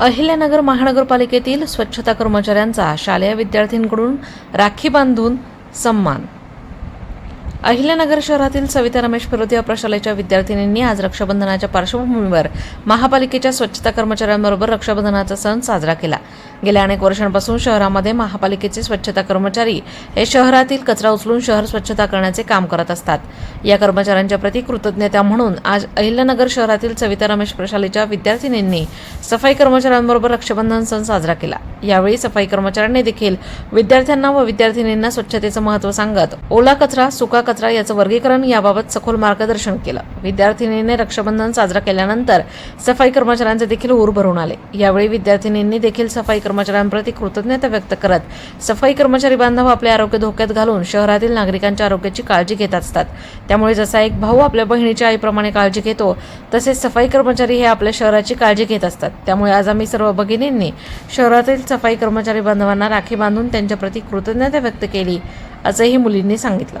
अहिल्यानगर महानगरपालिकेतील स्वच्छता कर्मचाऱ्यांचा शालेय विद्यार्थ्यांकडून राखी बांधून सन्मान. अहिल्यानगर शहरातील सविता रमेश फिरोदिया प्रशालेच्या विद्यार्थिनींनी आज रक्षाबंधनाच्या पार्श्वभूमीवर महापालिकेच्या स्वच्छता कर्मचाऱ्यांबरोबर रक्षाबंधनाचा सण साजरा केला. गेल्या अनेक वर्षांपासून शहरामध्ये महापालिकेचे स्वच्छता कर्मचारी हे शहरातील कचरा उचलून शहर स्वच्छता करण्याचे काम करत असतात. या कर्मचाऱ्यांच्या प्रति कृतज्ञता म्हणून आज अहिल्यानगर शहरातील सविता रमेश प्रशालेच्या विद्यार्थिनींनी सफाई कर्मचाऱ्यांबरोबर रक्षाबंधन सण साजरा केला. यावेळी सफाई कर्मचाऱ्यांनी देखील विद्यार्थ्यांना व विद्यार्थिनींना स्वच्छतेचं महत्त्व सांगत ओला कचरा सुका कचरा याचं वर्गीकरण याबाबत सखोल मार्गदर्शन केलं. विद्यार्थिनीने रक्षाबंधन साजरा केल्यानंतर सफाई कर्मचाऱ्यांचे देखील ऊर भरून आले. यावेळी विद्यार्थिनींनी देखील सफाई कर्मचाऱ्यांप्रती कृतज्ञता व्यक्त करत सफाई कर्मचारी बांधव आपले आरोग्य धोक्यात घालून शहरातील नागरिकांच्या आरोग्याची काळजी घेत असतात. त्यामुळे जसा एक भाऊ आपल्या बहिणीच्या आईप्रमाणे काळजी घेतो तसेच सफाई कर्मचारी हे आपल्या शहराची काळजी घेत असतात. त्यामुळे आज आम्ही सर्व भगिनींनी शहरातील सफाई कर्मचारी बांधवांना राखी बांधून त्यांच्याप्रती कृतज्ञता व्यक्त केली असंही मुलींनी सांगितलं.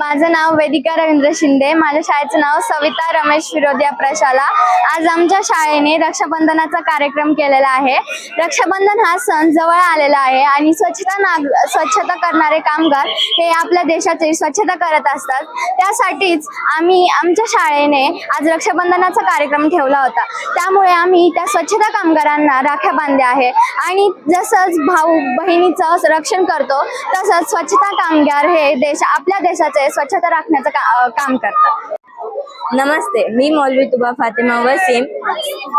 माझं नाव वेदिका रवींद्र शिंदे. माझ्या शाळेचं नाव सविता रमेश फिरोदिया प्रशाला. आज आमच्या शाळेने रक्षाबंधनाचा कार्यक्रम केलेला आहे. रक्षाबंधन हा सण जवळ आलेला आहे आणि स्वच्छता नाग स्वच्छता करणारे कामगार हे आपल्या देशाची स्वच्छता करत असतात. त्यासाठीच आम्ही आमच्या शाळेने आज रक्षाबंधनाचा कार्यक्रम ठेवला होता. त्यामुळे आम्ही त्या स्वच्छता कामगारांना राख्या बांधल्या आहे आणि जसंच भाऊ बहिणीचं रक्षण करतो तसंच स्वच्छता कामगार हे देश आपल्या देशाचे स्वच्छता राखण्याचं का, काम करतात. नमस्ते मी मौलवी तुबा फातिमा वसीम.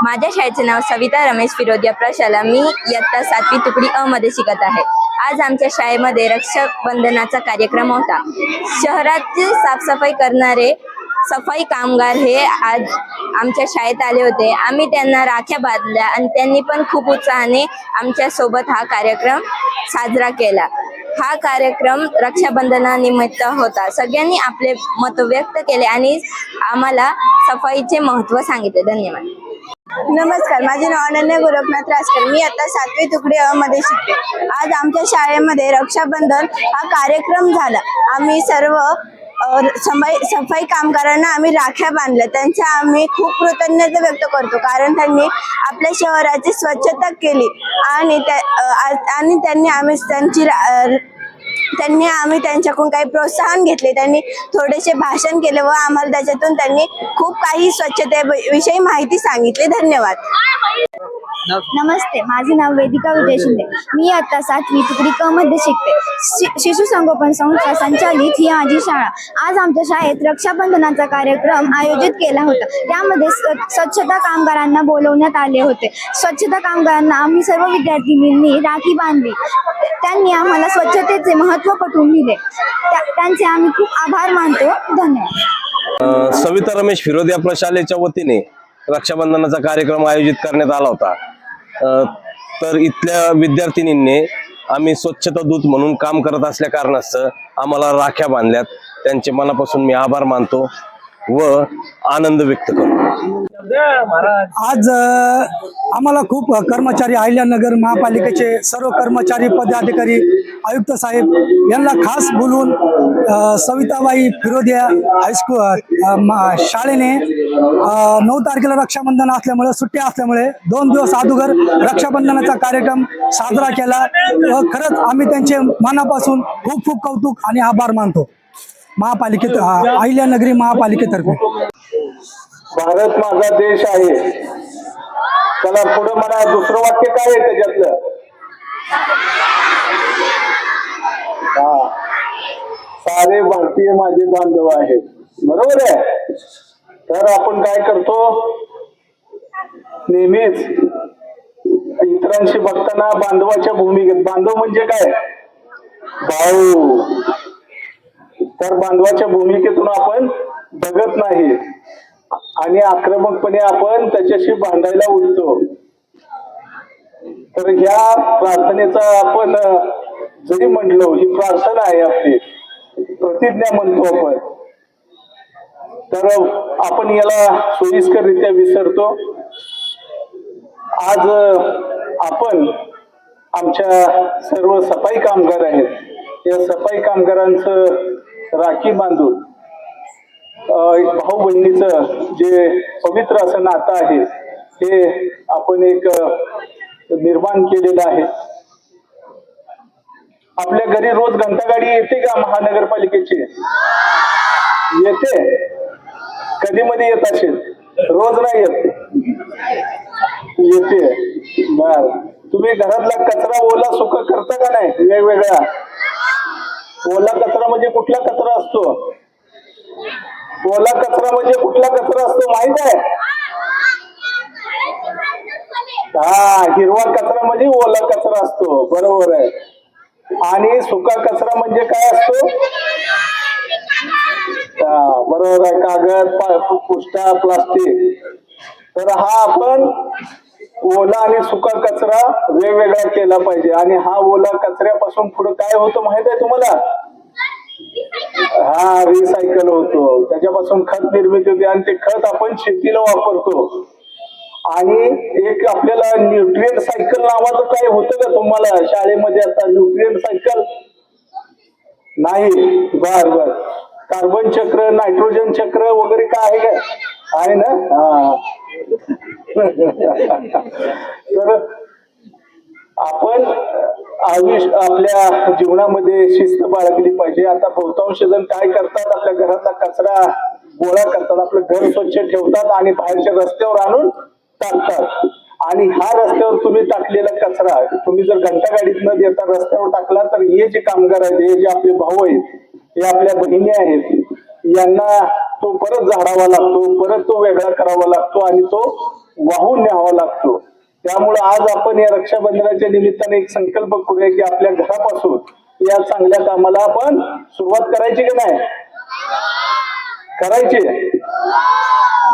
माझ्या शाळेचे नाव सविता रमेश फिरोदिया प्रशाला. मी इयत्ता सातवी तुकडी अ मध्ये शिकत आहे. आज आमच्या शाळेमध्ये रक्षाबंधनाचा कार्यक्रम होता. शहरातील साफसफाई करणारे सफाई कामगार हे आज आमच्या शाळेत आले होते. आम्ही त्यांना राख्या बांधल्या आणि त्यांनी पण खूप उत्साहाने आमच्यासोबत हा कार्यक्रम साजरा केला. हा कार्यक्रम रक्षाबंधनानिमित्त होता. सगळ्यांनी आपले मत व्यक्त केले आणि आम्हाला सफाईचे महत्त्व सांगितले. धन्यवाद. नमस्कार माझे नाव अनन्य गोरखनाथ राजकर. मी आता सातवी तुकडी अ मध्ये शिकते. आज आमच्या शाळेमध्ये रक्षाबंधन हा कार्यक्रम झाला. आम्ही सर्व सफाई सफाई कामगारांना आम्ही राख्या बांधल्या. त्यांच्या आम्ही खूप कृतज्ञता व्यक्त करतो. कारण त्यांनी आपल्या शहराची स्वच्छता केली. आणि त्या आणि त्यांनी आम्ही त्यांची रा- त्यांनी आम्ही त्यांच्याकडून काही प्रोत्साहन घेतले. त्यांनी थोडेसे भाषण केले व आम्हाला त्याच्यातून त्यांनी खूप काही स्वच्छतेविषयी माहिती सांगितली. धन्यवाद. नमस्ते माझे नाव वेदिका विजय शिंदे. मी आता सातवी तुकडी क मध्ये शिकते. शि- शिशु संगोपन संस्था संचालित ही माझी शाळा. आज आमच्या शाळेत रक्षाबंधनाचा कार्यक्रम आयोजित केला होता. त्यामध्ये स्वच्छता कामगारांना बोलवण्यात आले होते. स्वच्छता कामगारांना आम्ही सर्व विद्यार्थिनींनी राखी बांधली. त्यांनी आम्हाला स्वच्छतेचे महत्त्व पटवून दिले. त्या- त्यांचे आम्ही खूप आभार मानतो. धन्यवाद. सविता रमेश फिरोदिया प्रशालेच्या वतीने रक्षाबंधनाचा कार्यक्रम आयोजित करण्यात आला होता. तर इथल्या विद्यार्थिनींनी आम्ही स्वच्छता दूत म्हणून काम करत असल्या कारणास्तव आम्हाला राख्या बांधल्यात. त्यांचे मनापासून मी आभार मानतो. व आनंद व्यक्त करतो. आज आम्हाला खूप कर्मचारी अहिल्यानगर महापालिकेचे सर्व कर्मचारी पदाधिकारी आयुक्त साहेब यांना खास बोलून सविताबाई फिरोदिया हायस्कूल मा- शाळेने नऊ तारखेला रक्षाबंधन असल्यामुळे सुट्टी असल्यामुळे दोन दिवस अगोदर रक्षाबंधनाचा कार्यक्रम साजरा केला. व खरंच आम्ही त्यांचे मनापासून खूप खूप कौतुक आणि आभार मानतो. महापालिकेत अ, अहिल्यानगरी महापालिकेतर्फे. भारत माझा देश आहे. चला पुढे म्हणा दुसरं वाक्य काय आहे त्याच्यातलं? हा. सारे भारतीय माझे बांधव आहेत. बरोबर आहे? तर आपण काय करतो? नेहमीच इतरांशी बघताना बांधवाच्या भूमिकेत. बांधव म्हणजे काय? भाऊ. तर बांधवाच्या भूमिकेतून आपण बघत नाही. आणि आक्रमकपणे आपण त्याच्याशी भांडायला उठतो तर ह्या प्रार्थनेचा आपण जरी म्हटलो ही प्रार्थना आहे आपली. प्रतिज्ञा म्हणतो आपण. तर आपण याला सोयीस्कररित्या विसरतो. आज आपण आमच्या सर्व सफाई कामगार आहेत. या सफाई कामगारांचं राखी बांधून भाऊ बहिणीचं जे पवित्र असं नातं आहे हे आपण एक निर्माण केलेलं आहे. आपल्या घरी रोज घंटागाडी येते का महानगरपालिकेची? येते. कधी मध्ये येत असेल? रोज नाही येत. येते. बर. तुम्ही घरातला कचरा ओला सुख करता का नाही? वेगवेगळा. ओला कचरा म्हणजे कुठला कचरा असतो? ओला कचरा म्हणजे कुठला कचरा असतो माहीत आहे? हा हिरवा कचरा म्हणजे ओला कचरा असतो. बरोबर आहे. आणि सुका कचरा म्हणजे काय असतो? हा, बरोबर आहे. कागद पुष्टा प्लास्टिक. तर हा आपण ओला आणि सुका कचरा वेगवेगळा केला पाहिजे. आणि हा ओला कचऱ्यापासून पुढे काय होतं माहीत आहे तुम्हाला? हा रिसायकल होतो. त्याच्यापासून खत निर्मिती होते आणि ते खत आपण शेतीला वापरतो. आणि एक आपल्याला न्यूट्रिएंट सायकल नावाचं काय होतं का तुम्हाला? शाळेमध्ये आता न्यूट्रिएंट सायकल नाही. बर बर. कार्बन चक्र नायट्रोजन चक्र वगैरे काय आहे का? आहे ना? हा. तर आपण आयुष्य आपल्या जीवनामध्ये शिस्त बाळगली पाहिजे. आता बहुतांश जण काय करतात? आपल्या घराचा कचरा गोळा करतात. आपलं घर स्वच्छ ठेवतात आणि बाहेरच्या रस्त्यावर आणून टाकतात. आणि हा रस्त्यावर तुम्ही टाकलेला कचरा तुम्ही जर घंटा गाडीत न देता रस्त्यावर टाकला तर हे जे कामगार आहेत हे जे आपले भाऊ आहेत हे आपल्या बहिणी आहेत यांना तो परत झाडावा लागतो परत तो वेगळा करावा लागतो आणि तो वाहून न्यावा लागतो. त्यामुळे आज आपण या रक्षाबंधनाच्या निमित्ताने एक संकल्प करूया की आपल्या घरापासून या चांगल्या कामाला आपण सुरुवात करायची की नाही? करायची.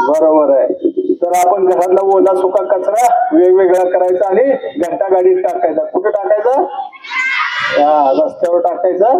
बरोबर आहे. तर आपण घरातला ओला सुका कचरा वेगवेगळा करायचा आणि घंटा गाडीत टाकायचा. कुठे टाकायचा? हा रस्त्यावर टाकायचा.